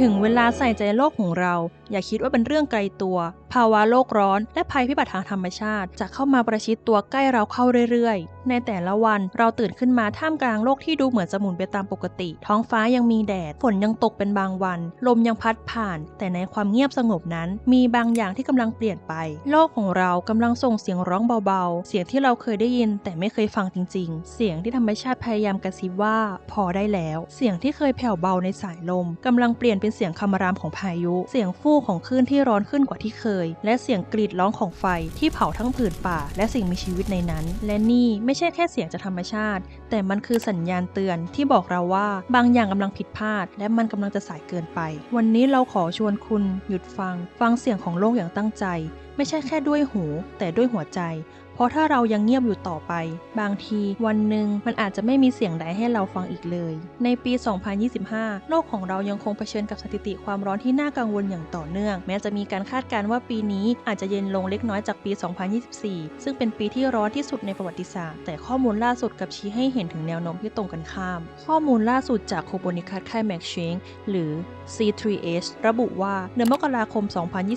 ถึงเวลาใส่ใจโลกของเราอย่าคิดว่าเป็นเรื่องไกลตัว ภาวะโลกร้อน และภัยพิบัติทางธรรมชาติ จะเข้ามาประชิดตัวใกล้เราเข้าเรื่อยๆ ในแต่ละวันเราตื่นขึ้นมาท่ามกลางโลกที่ดูเหมือนจะหมุนไปตามปกติ ท้องฟ้ายังมีแดด ฝนยังตกเป็นบางวัน ลมยังพัดผ่าน แต่ในความเงียบสงบนั้น มีบางอย่างที่กำลังเปลี่ยนไป โลกของเรากำลังส่งเสียงร้องเบาๆ เสียงที่เราเคยได้ยิน แต่ไม่เคยฟังจริง ๆ เสียงที่ธรรมชาติพยายามกระซิบว่า พอได้แล้ว เสียงที่เคยแผ่วเบาในสายลมกำลังเปลี่ยนเป็นเสียงคำรามของพายุ เสียงฟู่ของคลื่นที่ร้อนขึ้นกว่าที่เคย และเสียงกรีดร้องของไฟที่เผาทั้งผืนป่า และสิ่งมีชีวิตในนั้น และนี่ไม่ใช่แค่เสียงจากธรรมชาติ แต่มันคือสัญญาณเตือนที่บอกเราว่าบางอย่างกำลังผิดพลาด และมันกำลังจะสายเกินไป วันนี้เราขอชวนคุณหยุดฟัง ฟังเสียงของโลกอย่างตั้งใจ ไม่ใช่แค่ด้วยหู แต่ด้วยหัวใจ เพราะถ้าเรายังเงียบอยู่ต่อไป บางทีวันหนึ่งมันอาจจะไม่มีเสียงใดให้เราฟังอีกเลย ในปี 2025 โลกของเรายังคงเผชิญกับสถิติความร้อนที่น่ากังวลอย่างต่อเนื่อง แม้จะมีการคาดการณ์ว่าปีนี้อาจจะเย็นลงเล็กน้อยจากปี 2024 ซึ่งเป็นปีที่ร้อนที่สุดในประวัติศาสตร์ แต่ข้อมูลล่าสุดกับชี้ให้เห็นถึงแนวโน้มที่ตรงกันข้าม ข้อมูลล่าสุดจากโคโบนิคัสไคแม็กเชงหรือ C3H ระบุว่าเดือนมกราคม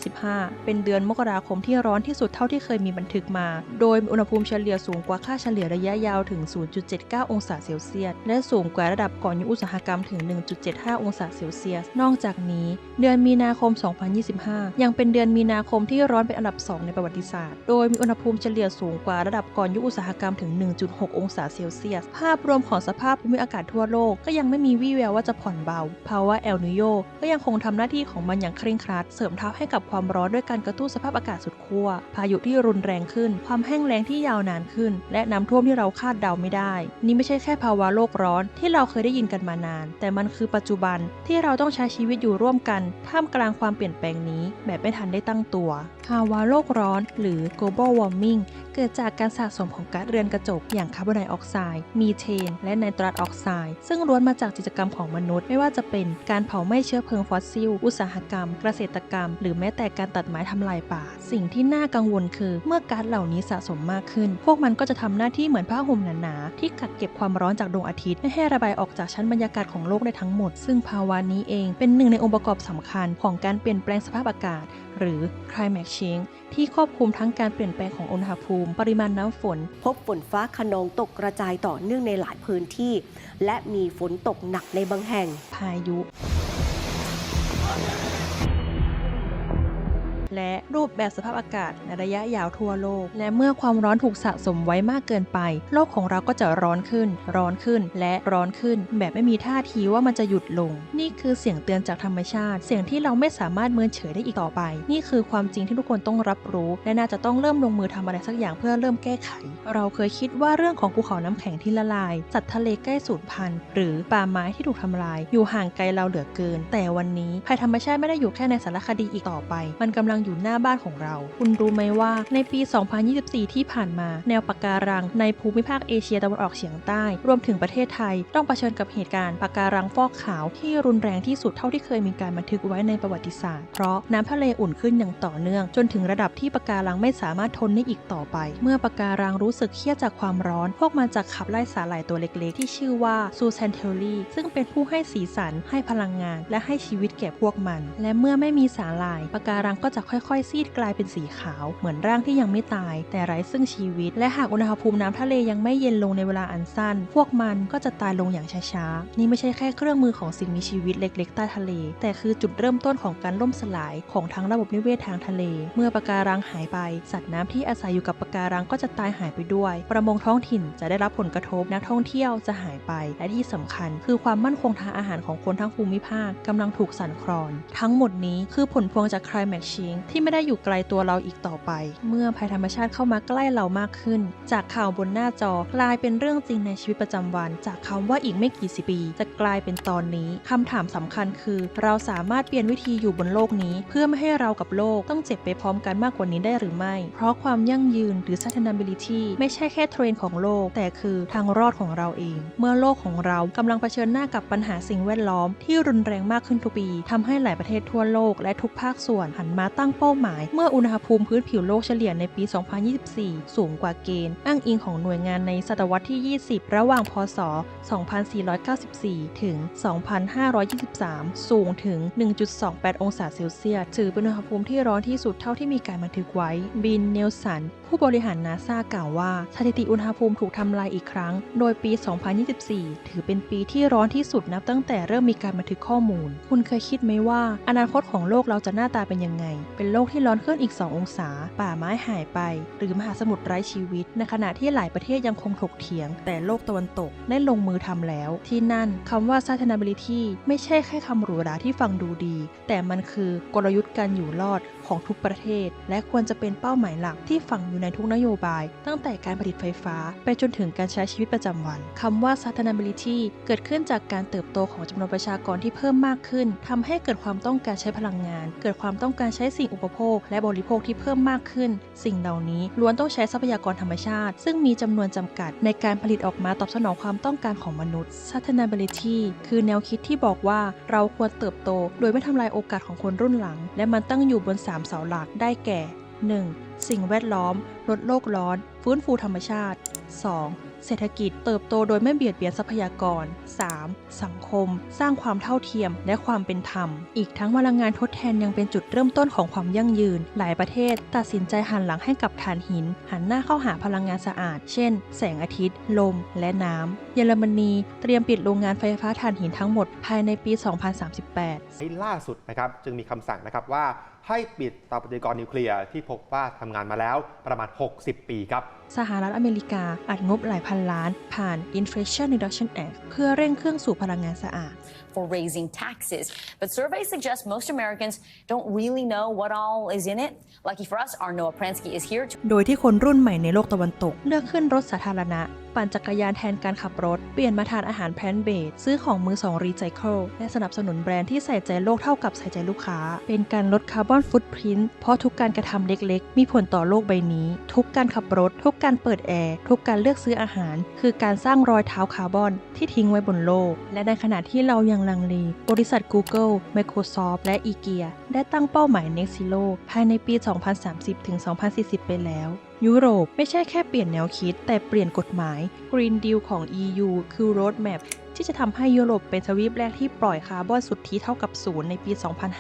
2025 เป็นเดือนมกราคมที่ร้อนที่สุดเท่าที่เคยมีบันทึกมา โดยยอุณหภูมิเฉลี่ยสูงกว่าค่าเฉลี่ยระยะยาวถึง 0.79 องศาเซลเซียส และสูงกว่าระดับก่อนยุคอุตสาหกรรมถึง 1.75 องศาเซลเซียส นอกจากนี้ เดือนมีนาคม 2025 ยังเป็นเดือนมีนาคมที่ร้อนเป็นอันดับ 2 ในประวัติศาสตร์ โดยมีอุณหภูมิเฉลี่ยสูงกว่าระดับก่อนยุคอุตสาหกรรมถึง 1.6 องศาเซลเซียส ภาพรวมของสภาพภูมิอากาศทั่วโลกก็ยังไม่มีวี่แววว่าจะผ่อนเบาภาวะเอลนิโยก็ยังคงทำหน้าที่ของมันอย่างเคร่งครัด เสริมทัพให้กับความร้อนด้วยการกระตุ้นสภาพอากาศสุดขั้วพายุที่รุนแรงขึ้นความแห้งแล้งที่ยาวนานขึ้น และน้ำท่วมที่เราคาดเดาไม่ได้ นี่ไม่ใช่แค่ภาวะโลกร้อนที่เราเคยได้ยินกันมานาน แต่มันคือปัจจุบันที่เราต้องใช้ชีวิตอยู่ร่วมกันท่ามกลางความเปลี่ยนแปลงนี้ แบบไม่ทันได้ตั้งตัว ภาวะโลกร้อนหรือ global warming เกิดจากการสะสมของก๊าซเรือนกระจก อย่างคาร์บอนไดออกไซด์มีเทน และไนตรัสออกไซด์ซึ่งล้วนมาจากกิจกรรมของมนุษย์ ไม่ว่าจะเป็นการเผาไหม้เชื้อเพลิงฟอสซิล อุตสาหกรรม เกษตรกรรม หรือแม้แต่การตัดไม้ทำลายป่า สิ่งที่น่ากังวลคือเมื่อก๊าซเหล่านี้สะสมมากขึ้น พวกมันก็จะทำหน้าที่เหมือนผ้าห่มหนาๆที่กักเก็บความร้อนจากดวงอาทิตย์ไม่ให้ระบายออกจากชั้นบรรยากาศของโลกได้ทั้งหมด ซึ่งภาวะนี้เองเป็นหนึ่งในองค์ประกอบสำคัญของการเปลี่ยนแปลงสภาพอากาศ หรือ climate change ที่ควบคุมทั้งการเปลี่ยนแปลงของอุณหภูมิ ปริมาณน้ำฝน พบฝนฟ้าขนองตกกระจายต่อเนื่องในหลายพื้นที่ และมีฝนตกหนักในบางแห่ง พายุ และรูปแบบสภาพอากาศในระยะยาวทั่วโลก และเมื่อความร้อนถูกสะสมไว้มากเกินไป โลกของเราก็จะร้อนขึ้น ร้อนขึ้น และร้อนขึ้น แบบไม่มีท่าทีว่ามันจะหยุดลง นี่คือเสียงเตือนจากธรรมชาติ เสียงที่เราไม่สามารถเมินเฉยได้อีกต่อไป นี่คือความจริงที่ทุกคนต้องรับรู้ และน่าจะต้องเริ่มลงมือทำอะไรสักอย่างเพื่อเริ่มแก้ไข เราเคยคิดว่าเรื่องของภูเขาน้ำแข็งที่ละลาย สัตว์ทะเลใกล้สูญพันธุ์ หรือป่าไม้ที่ถูกทำลาย อยู่ห่างไกลเราเหลือเกิน แต่วันนี้ภัยธรรมชาติไม่ได้อยู่แค่ในสารคดีอีกต่อไป มันกำลังอยู่หน้าบ้านของเรา คุณรู้ไหมว่าในปี 2024 ที่ผ่านมา แนวปะการังในภูมิภาคเอเชียตะวันออกเฉียงใต้ รวมถึงประเทศไทย ต้องเผชิญกับเหตุการณ์ปะการังฟอกขาวที่รุนแรงที่สุดเท่าที่เคยมีการบันทึกไว้ในประวัติศาสตร์ เพราะน้ำทะเลอุ่นขึ้นอย่างต่อเนื่อง จนถึงระดับที่ปะการังไม่สามารถทนได้อีกต่อไป เมื่อปะการังรู้สึกเครียดจากความร้อน พวกมันจะขับไล่สาหร่ายตัวเล็ก ๆ ที่ชื่อว่าซูแซนเทลลี่ซึ่งเป็นผู้ให้สีสันให้พลังงาน และให้ชีวิตแก่พวกมัน และเมื่อไม่มีสาหร่ายปะการังก็จะค่อยๆ ซีดกลายเป็นสีขาว เหมือนร่างที่ยังไม่ตาย แต่ไร้ซึ่งชีวิต และหากอุณหภูมิน้ำทะเลยังไม่เย็นลงในเวลาอันสั้น พวกมันก็จะตายลงอย่างช้าๆ นี่ไม่ใช่แค่เครื่องมือของสิ่งมีชีวิตเล็กๆใต้ทะเล แต่คือจุดเริ่มต้นของการล่มสลายของทั้งระบบนิเวศทางทะเล เมื่อปะการังหายไป สัตว์น้ำที่อาศัยอยู่กับปะการังก็จะตายหายไปด้วย ประมงท้องถิ่นจะได้รับผลกระทบ นักท่องเที่ยวจะหายไป และที่สำคัญ คือความมั่นคงทางอาหารของคนทั้งภูมิภาคกำลังถูกสั่นคลอน ทั้งหมดนี้คือผลพวงจาก climate change ที่ไม่ได้อยู่ไกลตัวเราอีกต่อไป เมื่อภัยธรรมชาติเข้ามาใกล้เรามากขึ้น จากข่าวบนหน้าจอกลายเป็นเรื่องจริงในชีวิตประจำวัน จากคำว่าอีกไม่กี่สิบปีจะกลายเป็นตอนนี้คำถามสำคัญคือ เราสามารถเปลี่ยนวิธีอยู่บนโลกนี้ เพื่อไม่ให้เรากับโลกต้องเจ็บไปพร้อมกันมากกว่านี้ได้หรือไม่ เพราะความยั่งยืนหรือ sustainability ไม่ใช่แค่เทรนด์ของโลก แต่คือทางรอดของเราเอง เมื่อโลกของเรากำลังเผชิญหน้ากับปัญหาสิ่งแวดล้อม ที่รุนแรงมากขึ้นทุกปีทำให้หลายประเทศทั่วโลกและทุกภาคส่วนหันมาตั้งงเป้าหมาย เมื่ออุณหภูมิพื้นผิวโลกเฉลี่ยในปี 2024 สูงกว่าเกณฑ์ อ้างอิงของหน่วยงานในศตวรรษที่ 20 ระหว่าง พศ 2494 ถึง 2523 สูงถึง 1.28 องศาเซลเซียส ถือเป็นอุณหภูมิที่ร้อนที่สุดเท่าที่มีการบันทึกไว้ บิน เนลสัน ผู้บริหารนาซากล่าวว่า สถิติอุณหภูมิถูกทำลายอีกครั้ง โดยปี 2024 ถือเป็นปีที่ร้อนที่สุดนับตั้งแต่เริ่มมีการบันทึกข้อมูล คุณเคยคิดไหมว่า อนาคตของโลกเราจะหน้าตาเป็นยังไง เป็นโลกที่ร้อนขึ้นอีก 2 องศา ป่าไม้หายไป หรือมหาสมุทรไร้ชีวิต ในขณะที่หลายประเทศยังคงถกเถียง แต่โลกตะวันตกได้ลงมือทำแล้ว ที่นั่นคำว่า sustainability ไม่ใช่แค่คำหรูหราที่ฟังดูดี แต่มันคือกลยุทธ์การอยู่รอด ของทุกประเทศ และควรจะเป็นเป้าหมายหลักที่ฝังอยู่ในทุกนโยบาย ตั้งแต่การผลิตไฟฟ้า ไปจนถึงการใช้ชีวิตประจำวันคำว่า sustainability เกิดขึ้นจากการเติบโตของจำนวนประชากรที่เพิ่มมากขึ้นทำให้เกิดความต้องการใช้พลังงาน เกิดความต้องการใช้สิ่งอุปโภค และบริโภคที่เพิ่มมากขึ้น สิ่งเหล่านี้ล้วนต้องใช้ทรัพยากรธรรมชาติ ซึ่งมีจำนวนจำกัดในการผลิตออกมาตอบสนองความต้องการของมนุษย์ sustainability คือแนวคิดที่บอกว่าเราควรเติบโต โดยไม่ทำลายโอกาสของคนรุ่นหลัง และมันตั้งอยู่บน3เสาหลักได้แก่ 1. สิ่งแวดล้อม ลดโลกร้อน ฟื้นฟูธรรมชาติ 2. เศรษฐกิจเติบโตโดยไม่เบียดเบียนทรัพยากร 3. สังคม สร้างความเท่าเทียมและความเป็นธรรม อีกทั้งพลังงานทดแทนยังเป็นจุดเริ่มต้นของความยั่งยืน หลายประเทศ ตัดสินใจหันหลังให้กับถ่านหิน หันหน้าเข้าหาพลังงานสะอาด เช่น แสงอาทิตย์ ลม และน้ำ เยอรมนี เตรียมปิดโรงงานไฟฟ้าถ่านหินทั้งหมด ภายในปี 2038ในล่าสุดนะครับจึงมีคำสั่งนะครับว่าให้ปิดเตาปฏิกรณ์นิวเคลียร์ที่พบว่าทำงานมาแล้วประมาณ 60 ปีครับ สหรัฐอเมริกาอัดงบหลายพันล้าน ผ่าน Inflation Reduction Act เพื่อเร่งเครื่องสู่พลังงานสะอาด for raising taxes. But surveys suggest most Americans don't really know what all is in it. Lucky for us, our Noah Pransky is here to โดยที่คนรุ่นใหม่ในโลกตะวันตก เลือกขึ้นรถสาธารณะ ปั่นจักรยานแทนการขับรถ เปลี่ยนมาทานอาหารแพลนเบสซื้อของมือสองรีไซเคิลและสนับสนุนแบรนด์ที่ใส่ใจโลกเท่ากับใส่ใจลูกค้า เป็นการลดคาร์บอนฟุตพิ้นเพราะทุกการกระทำเล็กๆ มีผลต่อโลกใบนี้ ทุกการขับรถ ทุกการเปิดแอร์ ทุกการเลือกซื้ออาหาร คือการสร้างรอยเท้าคาร์บอนที่ทิ้งไว้บนโลก และในขณะที่เรายังลังเลบริษัท Google Microsoft และ IKEA ได้ตั้งเป้าหมาย Net Zero ภายในปี 2030-2040 ไปแล้ว ยุโรปไม่ใช่แค่เปลี่ยนแนวคิด แต่เปลี่ยนกฎหมาย Green Deal ของ EU คือ Roadmap ที่จะทำให้ยุโรปเป็นทวีปแรกที่ปล่อยคาร์บอนสุทธิเท่ากับศูนย์ในปี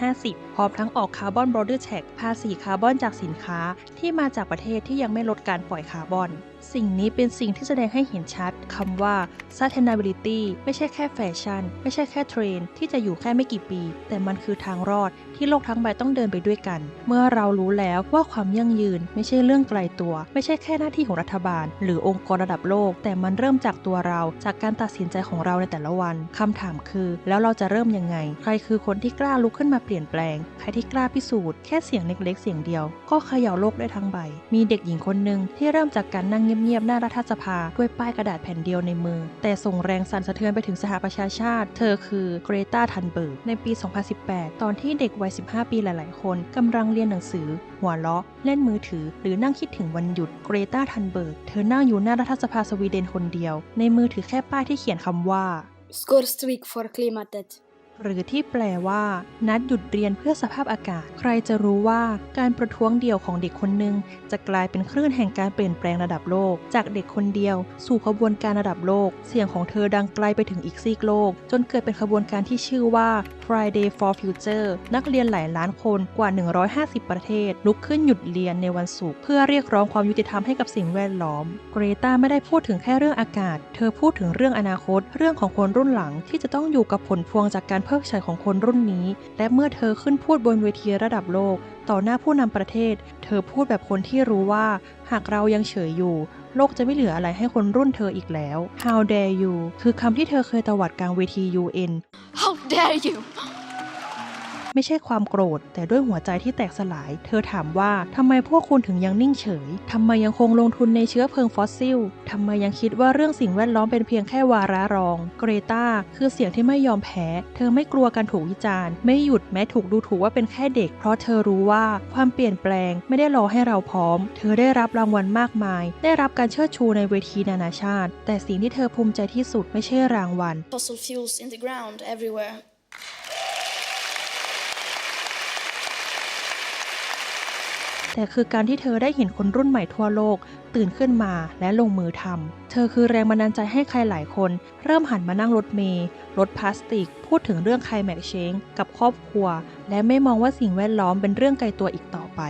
2050 พร้อมทั้งออกคาร์บอนบอร์เดอร์แท็กภาษีคาร์บอนจากสินค้าที่มาจากประเทศที่ยังไม่ลดการปล่อยคาร์บอน สิ่งนี้เป็นสิ่งที่แสดงให้เห็นชัดคำว่า sustainability ไม่ใช่แค่แฟชั่น ไม่ใช่แค่เทรนที่จะอยู่แค่ไม่กี่ปี แต่มันคือทางรอดที่โลกทั้งใบต้องเดินไปด้วยกัน เมื่อเรารู้แล้วว่าความยั่งยืนไม่ใช่เรื่องไกลตัว ไม่ใช่แค่หน้าที่ของรัฐบาล หรือองค์กรระดับโลก แต่มันเริ่มจากตัวเราจากการตัดสินใจของเราในแต่ละวันคำถามคือ แล้วเราจะเริ่มยังไง ใครคือคนที่กล้าลุกขึ้นมาเปลี่ยนแปลง ใครที่กล้าพิสูจน์แค่เสียงเล็กๆเสียงเดียว ก็เขย่าโลกได้ทั้งใบ มีเด็กหญิงคนหนึ่งที่เริ่มจากการนั่งเงียบๆหน้ารัฐสภาด้วยป้ายกระดาษแผ่นเดียวในมือ แต่ส่งแรงสั่นสะเทือนไปถึงสหประชาชาติ เธอคือเกรตาทันเบิร์กในปี 2018 ตอนที่เด็กวัย 15 ปีหลายๆ คนกำลังเรียนหนังสือ หัวเราะ เล่นมือถือ หรือนั่งคิดถึงวันหยุดเกรตาทันเบิร์กเธอนั่งอยู่หน้ารัฐสภาสวีเดนคนเดียว ในมือถือแค่ป้ายที่เขียนคำว่า Skorstrik for klimatet. หรือที่แปลว่า นัดหยุดเรียนเพื่อสภาพอากาศ ใครจะรู้ว่าการประท้วงเดี่ยวของเด็กคนหนึ่งจะกลายเป็นคลื่นแห่งการเปลี่ยนแปลงระดับโลก จากเด็กคนเดียว สู่ขบวนการระดับโลก เสียงของเธอดังไกลไปถึงอีกซีกโลก จนเกิดเป็นขบวนการที่ชื่อว่า Friday for Future นักเรียนหลายล้านคนกว่า 150 ประเทศ ลุกขึ้นหยุดเรียนในวันศุกร์เพื่อเรียกร้องความยุติธรรมให้กับสิ่งแวดล้อม เกรตาไม่ได้พูดถึงแค่เรื่องอากาศ เธอพูดถึงเรื่องอนาคต เรื่องของคนรุ่นหลังที่จะต้องอยู่กับผลพวงจากการเพิกเฉยของคนรุ่นนี้ และเมื่อเธอขึ้นพูดบนเวทีระดับโลก ต่อหน้าผู้นำประเทศ เธอพูดแบบคนที่รู้ว่า หากเรายังเฉยอยู่ โลกจะไม่เหลืออะไรให้คนรุ่นเธออีกแล้ว How dare you คือคำที่เธอเคยตวัดกลางเวที UN How dare you! ไม่ใช่ความโกรธ แต่ด้วยหัวใจที่แตกสลาย เธอถามว่าทำไมพวกคุณถึงยังนิ่งเฉยทำไมยังคงลงทุนในเชื้อเพลิงฟอสซิลทำไมยังคิดว่าเรื่องสิ่งแวดล้อมเป็นเพียงแค่วาระรอง เกรตาคือเสียงที่ไม่ยอมแพ้ เธอไม่กลัวการถูกวิจารณ์ ไม่หยุดแม้ถูกดูถูกว่าเป็นแค่เด็ก เพราะเธอรู้ว่าความเปลี่ยนแปลงไม่ได้รอให้เราพร้อม เธอได้รับรางวัลมากมาย ได้รับการเชิดชูในเวทีนานาชาติ แต่สิ่งที่เธอภูมิใจที่สุดไม่ใช่รางวัล Fossil fuels in the ground everywhere. แต่คือการที่เธอได้เห็นคนรุ่นใหม่ทั่วโลก ตื่นขึ้นมาและลงมือทำ เธอคือแรงบันดาลใจให้ใครหลายคน เริ่มหันมานั่งรถเมล์รถพลาสติก พูดถึงเรื่องไคลแม็กเชงกับครอบครัว และไม่มองว่าสิ่งแวดล้อมเป็นเรื่องไกลตัวอีกต่อไป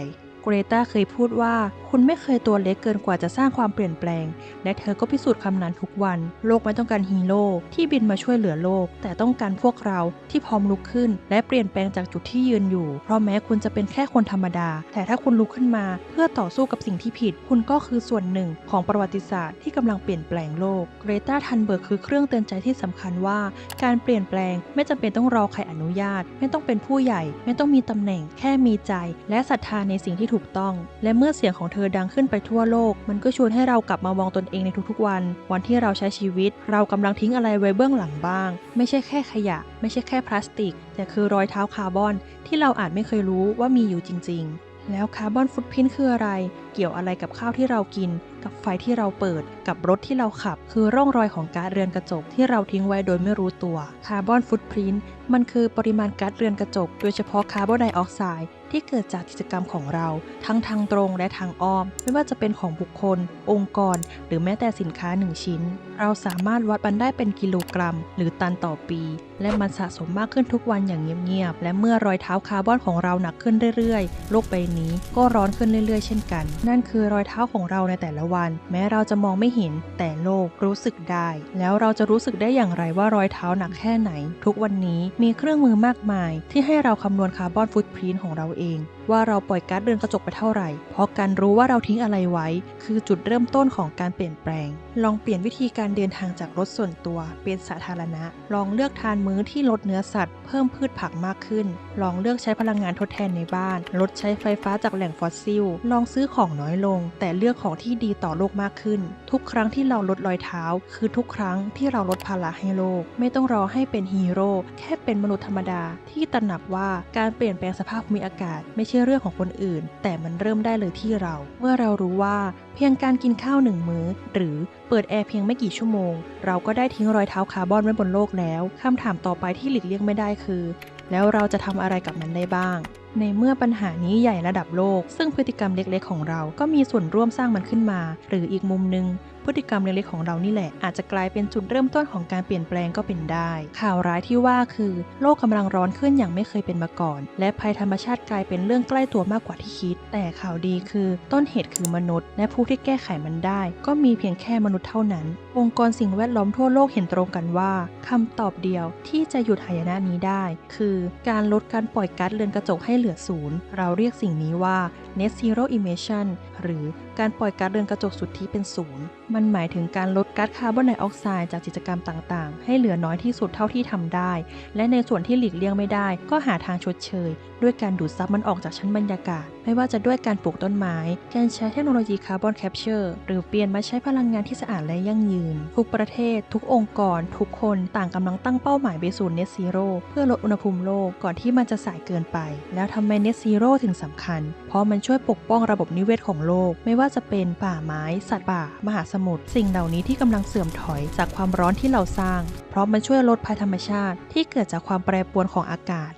เกรตาเคยพูดว่า คุณไม่เคยตัวเล็กเกินกว่าจะสร้างความเปลี่ยนแปลง และเธอก็พิสูจน์คำนั้นทุกวัน โลกไม่ต้องการฮีโร่ที่บินมาช่วยเหลือโลก แต่ต้องการพวกเราที่พร้อมลุกขึ้น และเปลี่ยนแปลงจากจุดที่ยืนอยู่ เพราะแม้คุณจะเป็นแค่คนธรรมดา แต่ถ้าคุณลุกขึ้นมา เพื่อต่อสู้กับสิ่งที่ผิด คุณก็คือส่วนหนึ่งของประวัติศาสตร์ที่กำลังเปลี่ยนแปลงโลก เกรตาทันเบิร์กคือเครื่องเตือนใจที่สำคัญว่า การเปลี่ยนแปลงไม่จำเป็นต้องรอใครอนุญาต ไม่ต้องเป็นผู้ใหญ่ ไม่ต้องมีตำแหน่ง แค่มีใจ และศรัทธาในสิ่งที่ถูกต้อง และเมื่อเสียงของเธอดังขึ้นไปทั่วโลก มันก็ชวนให้เรากลับมามองตนเองในทุกๆวัน วันที่เราใช้ชีวิต เรากำลังทิ้งอะไรไว้เบื้องหลังบ้าง ไม่ใช่แค่ขยะ ไม่ใช่แค่พลาสติก แต่คือรอยเท้าคาร์บอนที่เราอาจไม่เคยรู้ว่ามีอยู่จริง ๆแล้วคาร์บอนฟุตพิ้นคืออะไร เกี่ยวอะไรกับข้าวที่เรากิน กับไฟที่เราเปิด กับรถที่เราขับ คือร่องรอยของก๊าซเรือนกระจกที่เราทิ้งไว้โดยไม่รู้ตัว คาร์บอนฟุตพิ้นมันคือปริมาณก๊าซเรือนกระจก โดยเฉพาะคาร์บอนไดออกไซด์ ที่เกิดจากกิจกรรมของเราทั้งทางตรงและทางอ้อม ไม่ว่าจะเป็นของบุคคล องค์กร หรือแม้แต่สินค้าหนึ่งชิ้น เราสามารถวัดมันได้เป็นกิโลกรัม หรือตันต่อปี และมันสะสมมากขึ้นทุกวันอย่างเงียบๆและเมื่อรอยเท้าคาร์บอนของเราหนักขึ้นเรื่อยๆ โลกใบนี้ก็ร้อนขึ้นเรื่อยๆ เช่นกัน นั่นคือรอยเท้าของเราในแต่ละวัน แม้เราจะมองไม่เห็นแต่โลกรู้สึกได้ แล้วเราจะรู้สึกได้อย่างไรว่ารอยเท้าหนักแค่ไหน ทุกวันนี้มีเครื่องมือมากมาย ที่ให้เราคำนวณคาร์บอนฟุตพริ้นของเราเองว่าเราปล่อยก๊าซเรือนกระจกไปเท่าไหร่ เพราะการรู้ว่าเราทิ้งอะไรไว้ คือจุดเริ่มต้นของการเปลี่ยนแปลง ลองเปลี่ยนวิธีการเดินทางจากรถส่วนตัวเป็นสาธารณะ ลองเลือกทานมื้อที่ลดเนื้อสัตว์ เพิ่มพืชผักมากขึ้น ลองเลือกใช้พลังงานทดแทนในบ้าน ลดใช้ไฟฟ้าจากแหล่งฟอสซิล ลองซื้อของน้อยลง แต่เลือกของที่ดีต่อโลกมากขึ้น ทุกครั้งที่เราลดรอยเท้า คือทุกครั้งที่เราลดภาระให้โลก ไม่ต้องรอให้เป็นฮีโร่ แค่เป็นมนุษย์ธรรมดาที่ตระหนักว่าการเปลี่ยนแปลงสภาพภูมิอากาศไม่ใช่เรื่องของคนอื่น แต่มันเริ่มได้เลยที่เรา เมื่อเรารู้ว่าเพียงการกินข้าวหนึ่งมื้อ หรือเปิดแอร์เพียงไม่กี่ชั่วโมง เราก็ได้ทิ้งรอยเท้าคาร์บอนไว้บนโลกแล้วคำถามต่อไปที่หลีกเลี่ยงไม่ได้คือ แล้วเราจะทำอะไรกับมันได้บ้างในเมื่อปัญหานี้ใหญ่ระดับโลก ซึ่งพฤติกรรมเล็กๆ ของเราก็มีส่วนร่วมสร้างมันขึ้นมา หรืออีกมุมหนึ่ง พฤติกรรมเล็กๆของเรานี่แหละ อาจจะกลายเป็นจุดเริ่มต้นของการเปลี่ยนแปลงก็เป็นได้ ข่าวร้ายที่ว่าคือ โลกกำลังร้อนขึ้นอย่างไม่เคยเป็นมาก่อน และภัยธรรมชาติกลายเป็นเรื่องใกล้ตัวมากกว่าที่คิด แต่ข่าวดีคือ ต้นเหตุคือมนุษย์ และผู้ที่แก้ไขมันได้ ก็มีเพียงแค่มนุษย์เท่านั้น องค์กรสิ่งแวดล้อมทั่วโลกเห็นตรงกันว่าคำตอบเดียวที่จะหยุดหายนะนี้ได้ คือการลดการปล่อยก๊าซเรือนกระจกให้เหลือศูนย์เราเรียกสิ่งนี้ว่า net zero emission หรือการปล่อยก๊าซเรือนกระจกสุทธิเป็นศูนย์มันหมายถึงการลดก๊าซคาร์บอนไดออกไซด์จากกิจกรรมต่างๆ ให้เหลือน้อยที่สุดเท่าที่ทำได้ และในส่วนที่หลีกเลี่ยงไม่ได้ ก็หาทางชดเชย ด้วยการดูดซับมันออกจากชั้นบรรยากาศ ไม่ว่าจะด้วยการปลูกต้นไม้ การใช้เทคโนโลยีคาร์บอนแคปเจอร์หรือเปลี่ยนมาใช้พลังงานที่สะอาดและยั่งยืน ทุกประเทศ ทุกองค์กร ทุกคนต่างกำลังตั้งเป้าหมายไปสู่ Net Zero เพื่อลดอุณหภูมิโลกก่อนที่มันจะสายเกินไป แล้วทำไม Net Zero ถึงสำคัญ เพราะมันช่วยปกป้องระบบนิเวศของโลก ไม่ว่าจะเป็นป่าไม้ สัตว์ป่า มหาสมุทรสิ่งเหล่านี้ที่กำลังเสื่อมถอยจากความร้อนที่เราสร้าง เพราะมันช่วยลดภัยธรรมชาติที่เกิดจากความแปรปรวนของอากาศ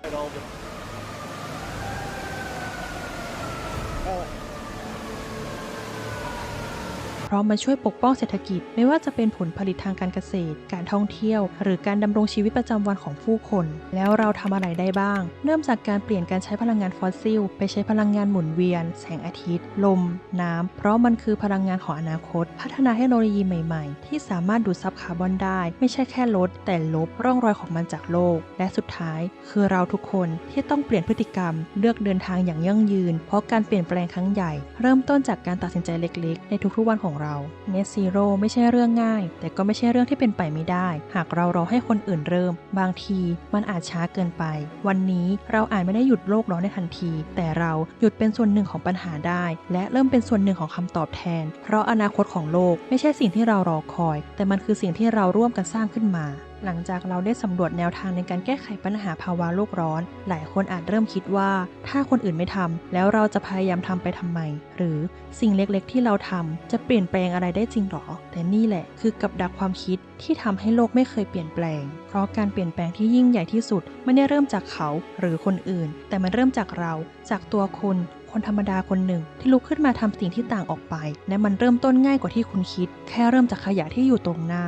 เพ ราะมันช่วยปกป้องเศรษฐกิจ ไม่ว่าจะเป็นผลผลิตทางการเกษตร การท่องเที่ยว หรือการดำรงชีวิตประจำวันของผู้คน แล้วเราทำอะไรได้บ้าง เริ่มจากการเปลี่ยนการใช้พลังงานฟอสซิล ไปใช้พลังงานหมุนเวียน แสงอาทิตย์ ลม น้ำ เพราะมันคือพลังงานของอนาคต พัฒนาเทคโนโลยีใหม่ๆ ที่สามารถดูดซับคาร์บอนได้ ไม่ใช่แค่ลด แต่ลบร่องรอยของมันจากโลก และสุดท้าย คือเราทุกคนที่ต้องเปลี่ยนพฤติกรรม เลือกเดินทางอย่างยั่งยืน เพราะการเปลี่ยนแปลงครั้งใหญ่ เริ่มต้นจากการตัดสินใจเล็ก ๆ ในทุกๆวันของเรา Net Zero ไม่ใช่เรื่องง่าย แต่ก็ไม่ใช่เรื่องที่เป็นไปไม่ได้ หากเรารอให้คนอื่นเริ่ม บางทีมันอาจช้าเกินไป วันนี้เราอาจไม่ได้หยุดโลกร้อนในทันที แต่เราหยุดเป็นส่วนหนึ่งของปัญหาได้ และเริ่มเป็นส่วนหนึ่งของคำตอบแทน เพราะอนาคตของโลกไม่ใช่สิ่งที่เรารอคอย แต่มันคือสิ่งที่เราร่วมกันสร้างขึ้นมา หลังจากเราได้สำรวจแนวทางในการแก้ไขปัญหาภาวะโลกร้อน หลายคนอาจเริ่มคิดว่า ถ้าคนอื่นไม่ทำแล้วเราจะพยายามทำไปทำไม หรือสิ่งเล็กๆ ที่เราทำจะเปลี่ยนแปลงอะไรได้จริงหรอ แต่นี่แหละคือกับดักความคิดที่ทำให้โลกไม่เคยเปลี่ยนแปลง เพราะการเปลี่ยนแปลงที่ยิ่งใหญ่ที่สุดไม่ได้เริ่มจากเขาหรือคนอื่น แต่มันเริ่มจากเรา จากตัวคุณคนธรรมดาคนหนึ่งที่ลุกขึ้นมาทำสิ่งที่ต่างออกไป และมันเริ่มต้นง่ายกว่าที่คุณคิด แค่เริ่มจากขยะที่อยู่ตรงหน้า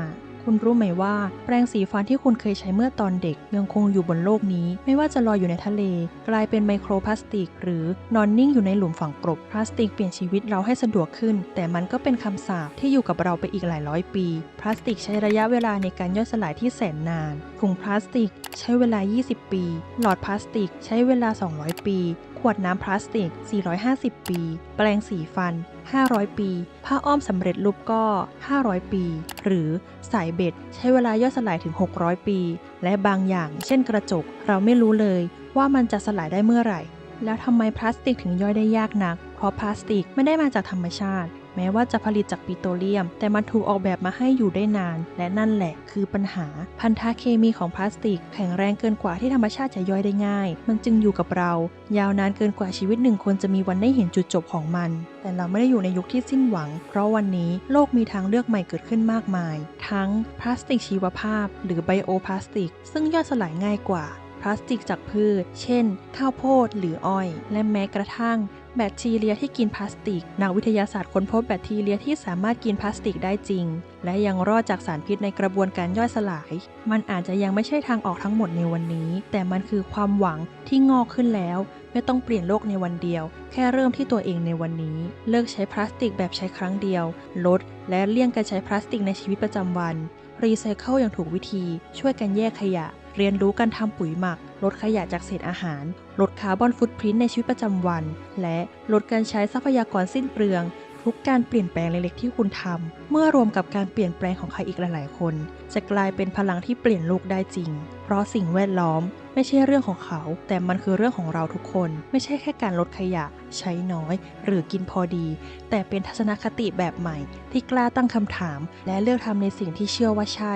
คุณรู้ไหมว่า แปรงสีฟันที่คุณเคยใช้เมื่อตอนเด็ก ยังคงอยู่บนโลกนี้ ไม่ว่าจะลอยอยู่ในทะเล กลายเป็นไมโครพลาสติก หรือนอนนิ่งอยู่ในหลุมฝังกลบพลาสติกเปลี่ยนชีวิตเราให้สะดวกขึ้น แต่มันก็เป็นคำสาปที่อยู่กับเราไปอีกหลายร้อยปี พลาสติกใช้ระยะเวลาในการย่อยสลายที่แสนนานถุงพลาสติก ใช้เวลา 20 ปี หลอดพลาสติก ใช้เวลา 200 ปี วดน้ำพลาสติก 450 ปี แปรงสีฟัน 500 ปี ผ้าอ้อมสำเร็จรูปก็ 500 ปี หรือสายเบ็ดใช้เวลาย่อยสลายถึง 600 ปี และบางอย่าง เช่นกระจก เราไม่รู้เลยว่ามันจะสลายได้เมื่อไหร่ แล้วทำไมพลาสติกถึงย่อยได้ยากนัก เพราะพลาสติกไม่ได้มาจากธรรมชาติ แม้ว่าจะผลิตจากปิโตรเลียม แต่มันถูกออกแบบมาให้อยู่ได้นาน และนั่นแหละคือปัญหา พันธะเคมีของพลาสติก แข็งแรงเกินกว่าที่ธรรมชาติจะย่อยได้ง่าย มันจึงอยู่กับเรา ยาวนานเกินกว่าชีวิตหนึ่งคนจะมีวันได้เห็นจุดจบของมัน แต่เราไม่ได้อยู่ในยุคที่สิ้นหวัง เพราะวันนี้โลกมีทางเลือกใหม่เกิดขึ้นมากมาย ทั้งพลาสติกชีวภาพ หรือไบโอพลาสติก ซึ่งย่อยสลายง่ายกว่าพลาสติกจากพืช เช่น ข้าวโพดหรืออ้อย และแม้กระทั่ง แบคทีเรียที่กินพลาสติก นักวิทยาศาสตร์ค้นพบแบคทีเรียที่สามารถกินพลาสติกได้จริง และยังรอดจากสารพิษในกระบวนการย่อยสลาย มันอาจจะยังไม่ใช่ทางออกทั้งหมดในวันนี้ แต่มันคือความหวังที่งอกขึ้นแล้ว ไม่ต้องเปลี่ยนโลกในวันเดียว แค่เริ่มที่ตัวเองในวันนี้ เลิกใช้พลาสติกแบบใช้ครั้งเดียว ลด และเลี่ยงการใช้พลาสติกในชีวิตประจำวัน รีไซเคิลอย่างถูกวิธี ช่วยกันแยกขยะ เรียนรู้การทำปุ๋ยหมัก ลดขยะจากเศษอาหาร ลดคาร์บอนฟุตพิ้นในชีวิตประจำวัน และลดการใช้ทรัพยากรสิ้นเปลือง ทุกการเปลี่ยนแปลงเล็กๆที่คุณทำเมื่อรวมกับการเปลี่ยนแปลงของใครอีกหลายๆ คน จะกลายเป็นพลังที่เปลี่ยนโลกได้จริง เพราะสิ่งแวดล้อม ไม่ใช่เรื่องของเขา แต่มันคือเรื่องของเราทุกคน ไม่ใช่แค่การลดขยะ ใช้น้อย หรือกินพอดี แต่เป็นทัศนคติแบบใหม่ ที่กล้าตั้งคำถาม และเลือกทำในสิ่งที่เชื่อว่าใช่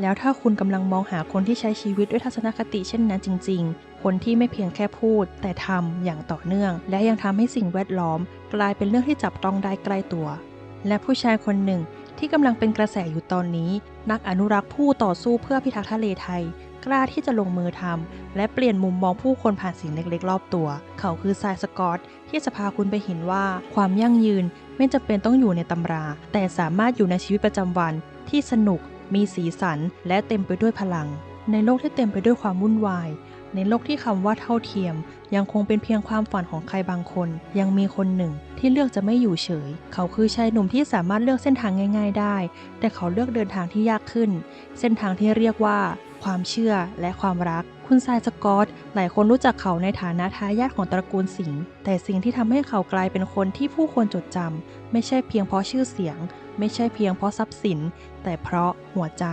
แล้วถ้าคุณกำลังมองหาคนที่ใช้ชีวิตด้วยทัศนคติเช่นนั้นจริง ๆ คนที่ไม่เพียงแค่พูด แต่ทำอย่างต่อเนื่อง และยังทำให้สิ่งแวดล้อม กลายเป็นเรื่องที่จับต้องได้ใกล้ตัว และผู้ชายคนหนึ่งที่กำลังเป็นกระแสอยู่ตอนนี้ นักอนุรักษ์ผู้ต่อสู้เพื่อพิทักษ์ทะเลไทย กล้าที่จะลงมือทำและเปลี่ยนมุมมองผู้คนผ่านสิ่งเล็กๆ รอบตัว เขาคือทรายสกอตที่จะพาคุณไปเห็นว่า ความยั่งยืนไม่จำเป็นต้องอยู่ในตำรา แต่สามารถอยู่ในชีวิตประจำวันที่สนุก มีสีสันและเต็มไปด้วยพลัง ในโลกที่เต็มไปด้วยความวุ่นวาย ในโลกที่คำว่าเท่าเทียม ยังคงเป็นเพียงความฝันของใครบางคน ยังมีคนหนึ่งที่เลือกจะไม่อยู่เฉย เขาคือชายหนุ่มที่สามารถเลือกเส้นทางง่าย ๆ ได้ แต่เขาเลือกเดินทางที่ยากขึ้น เส้นทางที่เรียกว่า ความเชื่อและความรัก คุณทรายสกอตหลายคนรู้จักเขาในฐานะทายาทของตระกูลสิงห์แต่สิ่งที่ทำให้เขากลายเป็นคนที่ผู้คนจดจำไม่ใช่เพียงเพราะชื่อเสียง ไม่ใช่เพียงเพราะทรัพย์สิน แต่เพราะหัวใจ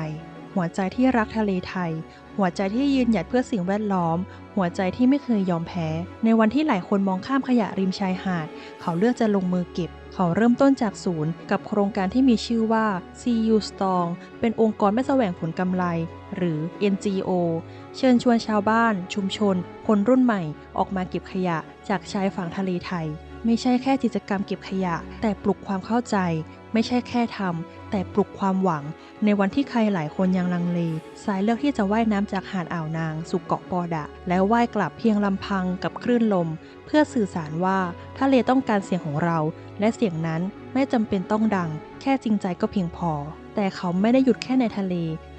หัวใจที่รักทะเลไทย หัวใจที่ยืนหยัดเพื่อสิ่งแวดล้อม หัวใจที่ไม่เคยยอมแพ้ ในวันที่หลายคนมองข้ามขยะริมชายหาด เขาเลือกจะลงมือเก็บ เขาเริ่มต้นจากศูนย์ กับโครงการที่มีชื่อว่า CU Strong เป็นองค์กรไม่แสวงผลกำไร หรือ NGO เชิญชวนชาวบ้าน ชุมชน คนรุ่นใหม่ ออกมาเก็บขยะจากชายฝั่งทะเลไทย ไม่ใช่แค่กิจกรรมเก็บขยะ แต่ปลุกความเข้าใจ ไม่ใช่แค่ทำแต่ปลุกความหวัง ในวันที่ใครหลายคนยังลังเล สายเลือกที่จะว่ายน้ำจากหาดอ่าวนาง สู่เกาะปอดะ แล้วว่ายกลับเพียงลำพังกับคลื่นลม เพื่อสื่อสารว่าทะเลต้องการเสียงของเรา และเสียงนั้นไม่จำเป็นต้องดัง แค่จริงใจก็เพียงพอ แต่เขาไม่ได้หยุดแค่ในทะเล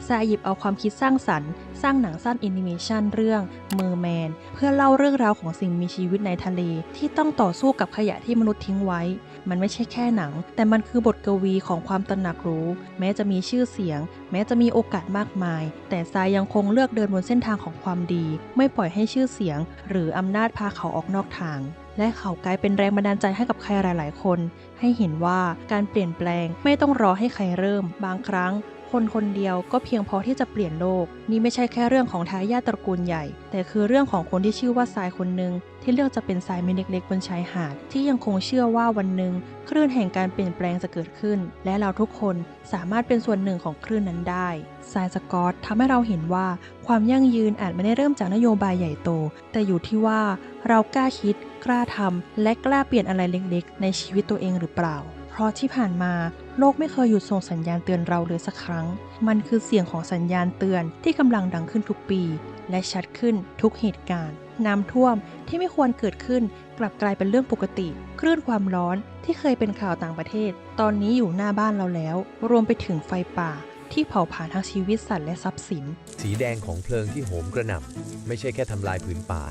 ซายหยิบเอาความคิดสร้างสรรค์ สร้างหนังสั้นแอนิเมชันเรื่องเมอร์แมนเพื่อเล่าเรื่องราวของสิ่งมีชีวิตในทะเล ที่ต้องต่อสู้กับขยะที่มนุษย์ทิ้งไว้ มันไม่ใช่แค่หนัง แต่มันคือบทกวีของความตระหนักรู้ แม้จะมีชื่อเสียง แม้จะมีโอกาสมากมาย แต่ทรายยังคงเลือกเดินบนเส้นทางของความดี ไม่ปล่อยให้ชื่อเสียง หรืออำนาจพาเขาออกนอกทาง และเขากลายเป็นแรงบันดาลใจให้กับใครหลาย ๆ คน ให้เห็นว่าการเปลี่ยนแปลงไม่ต้องรอให้ใครเริ่ม บางครั้ง คนคนเดียวก็เพียงพอที่จะเปลี่ยนโลก นี่ไม่ใช่แค่เรื่องของทายาทตระกูลใหญ่ แต่คือเรื่องของคนที่ชื่อว่าทรายคนหนึ่งที่เลือกจะเป็นทรายเม็ดเล็กๆบนชายหาด ที่ยังคงเชื่อว่าวันหนึ่งคลื่นแห่งการเปลี่ยนแปลงจะเกิดขึ้น และเราทุกคนสามารถเป็นส่วนหนึ่งของคลื่นนั้นได้ทรายสกอตทำให้เราเห็นว่าความยั่งยืนอาจไม่ได้เริ่มจากนโยบายใหญ่โต แต่อยู่ที่ว่าเรากล้าคิด กล้าทำและกล้าเปลี่ยนอะไรเล็กๆ ในชีวิตตัวเองหรือเปล่า เพราะที่ผ่านมาโลกไม่เคยหยุดส่งสัญญาณเตือนเราเลยสักครั้ง มันคือเสียงของสัญญาณเตือนที่กำลังดังขึ้นทุกปี และชัดขึ้นทุกเหตุการณ์ น้ำท่วมที่ไม่ควรเกิดขึ้น กลับกลายเป็นเรื่องปกติ คลื่นความร้อนที่เคยเป็นข่าวต่างประเทศ ตอนนี้อยู่หน้าบ้านเราแล้ว รวมไปถึงไฟป่าที่เผาผลาญทั้งชีวิตสัตว์และทรัพย์สิน สีแดงของเพลิงที่โหมกระหน่ำไม่ใช่แค่ทำลายผืนป่า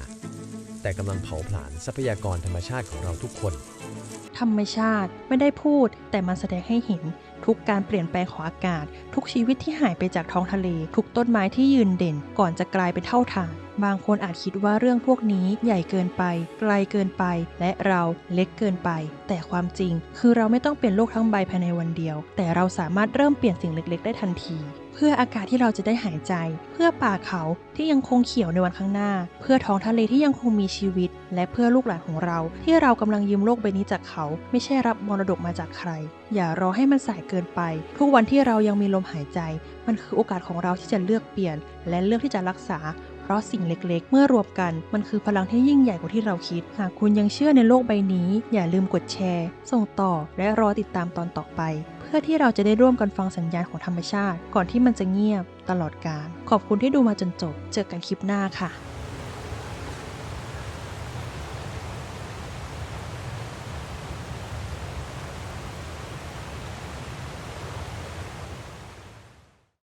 แต่กำลังเผาผลาญทรัพยากรธรรมชาติของเราทุกคน ธรรมชาติไม่ได้พูด แต่มันแสดงให้เห็น ทุกการเปลี่ยนแปลงของอากาศ ทุกชีวิตที่หายไปจากท้องทะเล ทุกต้นไม้ที่ยืนเด่น ก่อนจะกลายเป็นเท่าฐานบางคนอาจคิดว่าเรื่องพวกนี้ใหญ่เกินไป ไกลเกินไป และเราเล็กเกินไป แต่ความจริง คือเราไม่ต้องเปลี่ยนโลกทั้งใบภายในวันเดียว แต่เราสามารถเริ่มเปลี่ยนสิ่งเล็ก ๆ ได้ทันที เพื่ออากาศที่เราจะได้หายใจ เพื่อป่าเขาที่ยังคงเขียวในวันข้างหน้า เพื่อท้องทะเลที่ยังคงมีชีวิต และเพื่อลูกหลานของเรา ที่เรากำลังยืมโลกใบนี้จากเขา ไม่ใช่รับมรดกมาจากใคร อย่ารอให้มันสายเกินไป ทุกวันที่เรายังมีลมหายใจ มันคือโอกาสของเราที่จะเลือกเปลี่ยน และเลือกที่จะรักษา เพราะสิ่งเล็กๆ เมื่อรวมกัน มันคือพลังที่ยิ่งใหญ่กว่าที่เราคิด หากคุณยังเชื่อในโลกใบนี้ อย่าลืมกดแชร์ ส่งต่อ และรอติดตามตอนต่อไป เพื่อที่เราจะได้ร่วมกันฟังสัญญาณของธรรมชาติ ก่อนที่มันจะเงียบตลอดกาลขอบคุณที่ดูมาจนจบ เจอกันคลิปหน้าค่ะ